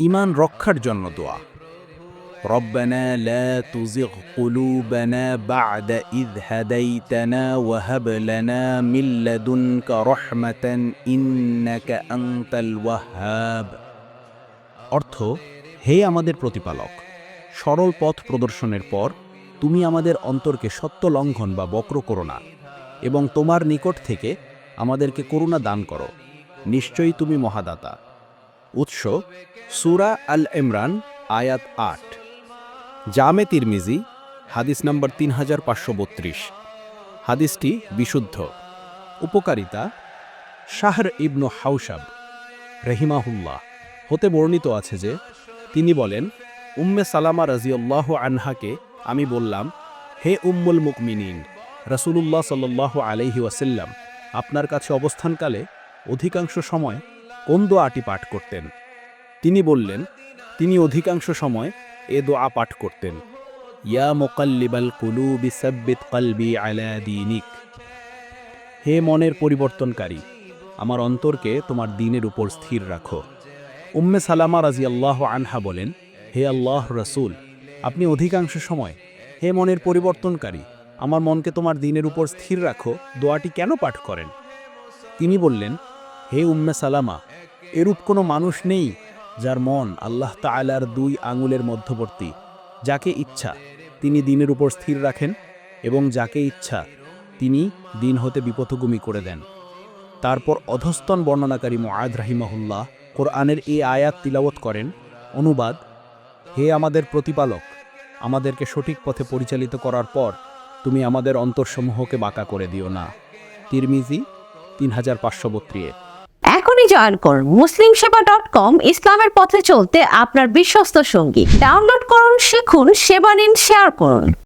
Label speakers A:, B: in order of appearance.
A: ইমান রক্ষার জন্য দোয়া ربنا لا تزغ قلوبنا بعد إذ هديتنا وهب لنا من لدنك رحمة إنك أنت الوهاب অর্থ হে আমাদের প্রতিপালক সরল পথ প্রদর্শনের পর তুমি আমাদের অন্তরকে সত্য লঙ্ঘন বা বক্র করো না এবং তোমার নিকট থেকে আমাদেরকে করুণা দান করো নিশ্চয়ই তুমি মহাদাতা উৎস সুরা আল ইমরান, আয়াত আট। জামে তিরমিজি, হাদিস নম্বর তিন হাজার পাঁচশো বত্রিশ। হাদিসটি বিশুদ্ধ। উপকারিতা, শাহর ইবনু হাউসাব রহিমাহুল্লাহ। হতে বর্ণিত আছে যে, তিনি বলেন, উম্মে সালামা রাজিউল্লাহ আনহাকে আমি বললাম, হে উম্মুল মুকমিনিন, রসুলুল্লাহ সাল্লাহ আলহি ওয়াসাল্লাম, আপনার কাছে অবস্থানকালে অধিকাংশ সময় কোন দোয়াটি পাঠ করতেন? তিনি বললেন, তিনি অধিকাংশ সময় এ দোয়া পাঠ করতেন। ইয়া মোকাল্লিবাল কুলু বিসাব্বিত কলবি আলা হে মনের পরিবর্তনকারী, আমার অন্তরকে তোমার দিনের উপর স্থির রাখো। উম্মে সালামা রাজি আল্লাহ আনহা বলেন, হে আল্লাহ রসুল, আপনি অধিকাংশ সময়, হে মনের পরিবর্তনকারী, আমার মনকে তোমার দিনের উপর স্থির রাখো, দোয়াটি কেন পাঠ করেন? তিনি বললেন, হে উম্মে সালামা এরূপ কোনো মানুষ নেই যার মন আল্লাহ তাআলার দুই আঙুলের মধ্যবর্তী, যাকে ইচ্ছা তিনি দিনের উপর স্থির রাখেন এবং যাকে ইচ্ছা তিনি দিন হতে বিপথগুমি করে দেন। তারপর অধস্তন বর্ণনাকারী মোয়াদ রাহিমাহুল্লাহ কোরআনের এই আয়াত তিলাওয়াত করেন, অনুবাদ, হে আমাদের প্রতিপালক, আমাদেরকে সঠিক পথে পরিচালিত করার পর তুমি আমাদের অন্তরসমূহকে বাঁকা করে দিও না। তিরমিজি তিন হাজার পাঁচশো বত্রিয়ে
B: এখনই জয়েন করুন। মুসলিম সেবা ডট কম ইসলামের পথে চলতে আপনার বিশ্বস্ত সঙ্গী। ডাউনলোড করুন, শিখুন, সেবা নিন শেয়ার করুন।